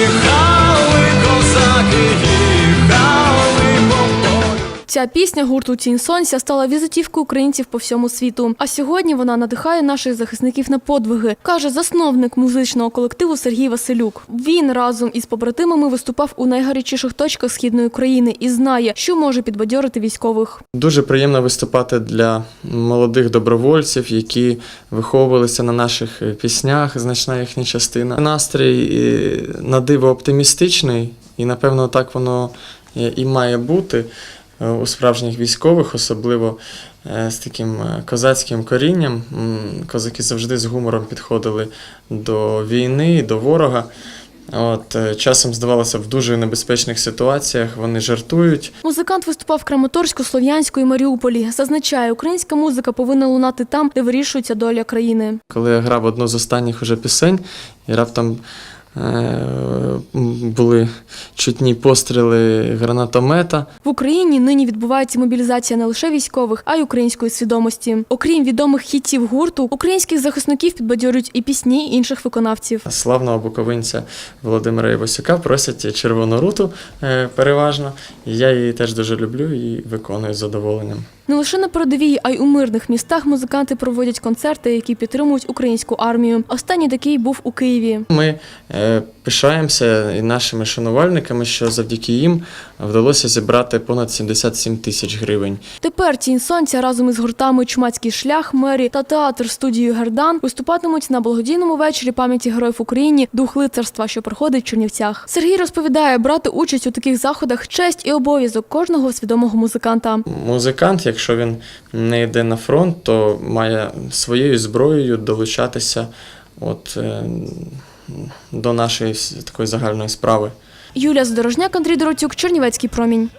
Їхали козаки. Ця пісня гурту Тінь Сонця стала візитівкою українців по всьому світу. А сьогодні вона надихає наших захисників на подвиги, каже засновник музичного колективу Сергій Василюк. Він разом із побратимами виступав у найгарячіших точках східної України і знає, що може підбадьорити військових. Дуже приємно виступати для молодих добровольців, які виховувалися на наших е, піснях, значна їхня частина. Настрій е, на диво оптимістичний, і напевно так воно е, і має бути у справжніх військових, особливо е, з таким е, козацьким корінням. Козаки завжди з гумором підходили до війни, до ворога. От, е, часом здавалося, в дуже небезпечних ситуаціях вони жартують, Музикант виступав в Краматорську, Слов'янську і Маріуполі. Зазначає, українська музика повинна лунати там, де вирішується доля країни. коли я грав одну з останніх уже пісень, і раптом е, були чутні постріли гранатомета. В Україні нині відбувається мобілізація не лише військових, а й української свідомості. Окрім відомих хітів гурту, українських захисників підбадьорюють і пісні інших виконавців. Славного буковинця Володимира Івасюка просять червону руту е, переважно. Я її теж дуже люблю і виконую з задоволенням. Не лише на передовій, а й у мирних містах музиканти проводять концерти, які підтримують українську армію. Останній такий був у Києві. Ми е, пишаємося нашими шанувальниками, що завдяки їм вдалося зібрати понад 77 тисяч гривень. Тепер тінь сонця разом із гуртами Чумацький шлях, мері та театр студією Гердан виступатимуть на благодійному вечорі пам'яті героїв Україні Дух лицарства, що проходить в Чернівцях. Сергій розповідає, брати участь у таких заходах честь і обов'язок кожного свідомого музиканта. Музикант, якщо він не йде на фронт, то має своєю зброєю долучатися от, е, до нашої такої загальної справи. Юлія Здорожняк, Андрій Доротюк, Чернівецький промінь.